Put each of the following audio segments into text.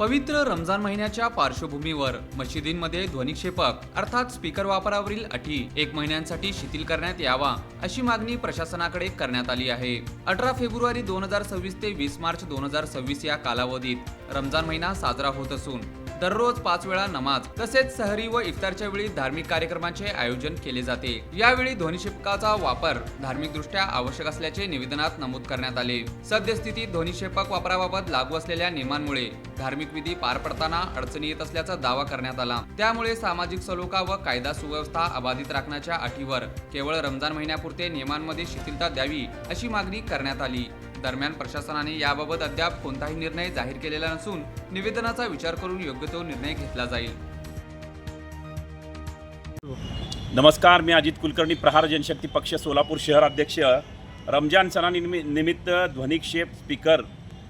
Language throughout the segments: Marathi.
पवित्र रमजान महिन्याच्या पार्श्वभूमीवर मशिदींमध्ये ध्वनिक्षेपक अर्थात स्पीकर वापरावरील अटी एक महिन्यांसाठी शिथिल करण्यात यावा अशी मागणी प्रशासनाकडे करण्यात आली आहे. अठरा फेब्रुवारी दोन हजार सव्वीस ते वीस मार्च दोन हजार सव्वीस या कालावधीत रमजान महिना साजरा होत असून दररोज पाच वेळा नमाज तसेच सहरी व इफ्तारच्या वेळी धार्मिक कार्यक्रमांचे आयोजन केले जाते. यावेळी ध्वनिक्षेपकाचा वापर धार्मिकदृष्ट्या आवश्यक असल्याचे निवेदनात नमूद करण्यात आले. सद्यस्थितीत ध्वनिक्षेपक वापराबाबत लागू असलेल्या नियमांमुळे धार्मिक विधी पार पडताना अडचणी येत असल्याचा दावा करण्यात आला. त्यामुळे सामाजिक सलोखा व कायदा सुव्यवस्था अबाधित राखण्याच्या अटीवर केवळ रमजान महिन्यापुरते नियमांमध्ये शिथिलता द्यावी अशी मागणी करण्यात आली. दरम्यान प्रशासनाने याबाबत अद्याप कोणताही निर्णय जाहीर केलेला नसून निवेदनाचा विचार करून योग्य तो निर्णय घेतला जाईल. नमस्कार मी अजित कुलकर्णी प्रहार जनशक्ती पक्ष सोलापूर शहर अध्यक्ष. रमजान सणानिमित्त निमित्त ध्वनिक्षेप स्पीकर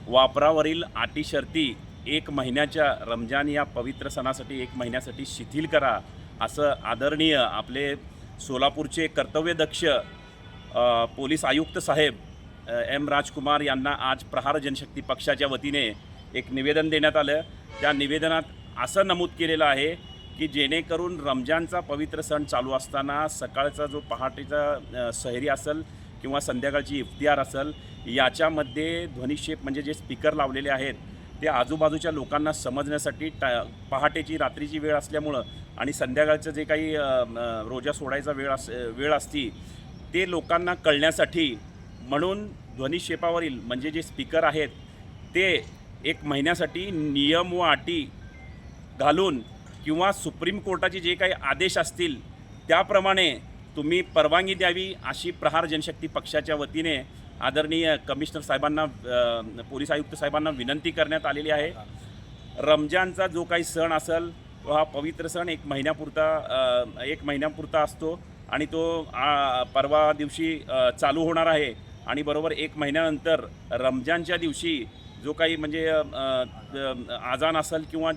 वापरावरील अटी शर्ती एक महिन्याच्या रमजान या पवित्र सणासाठी एक महिन्यासाठी शिथिल करा असं आदरणीय आपले सोलापूरचे कर्तव्यदक्ष पोलीस आयुक्त साहेब एम राजकुमार यांना आज प्रहार जनशक्ती पक्षाच्या वतीने एक निवेदन देण्यात आलं. त्या निवेदनात असं नमूद केलेलं आहे की जेणेकरून रमजानचा पवित्र सण चालू असताना सकाळचा जो पहाटेचा सहरी असेल किंवा संध्याकाळची इफ्तियार असेल याच्यामध्ये ध्वनिक्षेप म्हणजे जे स्पीकर लावलेले आहेत ते आजूबाजूच्या लोकांना समजण्यासाठी टा पहाटेची रात्रीची वेळ असल्यामुळं आणि संध्याकाळचं जे काही रोजा सोडायचा वेळ अस वेळ असती ते लोकांना कळण्यासाठी म्हणून ध्वनिक्षेपावरील म्हणजे जे स्पीकर आहेत ते एक महिन्यासाठी नियम व अटी घालून किंवा सुप्रीम कोर्टाचे जे काही आदेश असतील त्याप्रमाणे तुम्ही परवानगी द्यावी अशी प्रहार जनशक्ती पक्षाच्या वतीने आदरणीय कमिशनर साहेबांना पोलीस आयुक्त साहेबांना विनंती करण्यात आलेली आहे. रमजानचा जो काही सण असेल तो हा पवित्र सण एक महिन्यापुरता एक महिन्यापुरता असतो आणि तो परवा दिवशी चालू होणार आहे. आणि बरोबर एक महिन्यानंतर रमजानच्या दिवशी जो काही म्हणजे आजान असेल किंवा